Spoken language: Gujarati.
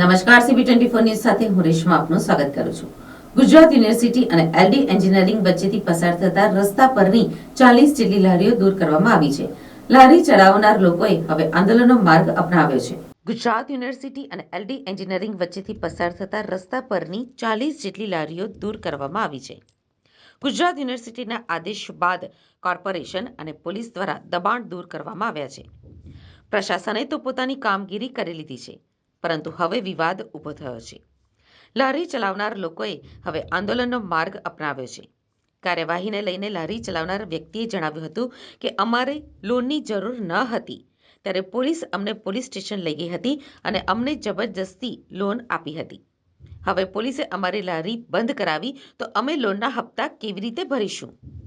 નમસ્કાર સીબી ટ્વેન્ટી ફોર ન્યૂઝ સાથે હું રેશમા આપનું સ્વાગત કરું છું. ગુજરાત યુનિવર્સિટી અને એલડી એન્જિનિયરિંગ વચ્ચેથી પસાર થતા રસ્તા પરની ચાલીસ જેટલી લારીઓ દૂર કરવામાં આવી છે. લારી ચડાવનાર લોકોએ હવે આંદોલનનો માર્ગ અપનાવ્યો છે. ગુજરાત યુનિવર્સિટી અને એલડી એન્જિનિયરિંગ વચ્ચેથી પસાર થતા રસ્તા પરની ચાલીસ જેટલી લારીઓ દૂર કરવામાં આવી છે. ગુજરાત યુનિવર્સિટીના આદેશ બાદ કોર્પોરેશન અને પોલીસ દ્વારા દબાણ દૂર કરવામાં આવ્યા છે. પ્રશાસને તો પોતાની કામગીરી કરી લીધી છે. પરંતુ હવે વિવાદ ઊભો થયો છે. લારી ચલાવનાર લોકોએ હવે આંદોલનનો માર્ગ અપનાવ્યો છે. કાર્યવાહીને લઈને લારી ચલાવનાર વ્યક્તિએ જણાવ્યું હતું કે અમારે લોનની જરૂર ન હતી. ત્યારે પોલીસ અમને પોલીસ સ્ટેશન લઈ ગઈ હતી અને અમને જબરજસ્તી લોન આપી હતી. હવે પોલીસે અમારી લારી બંધ કરાવી તો અમે લોનના હપ્તા કેવી રીતે ભરીશું?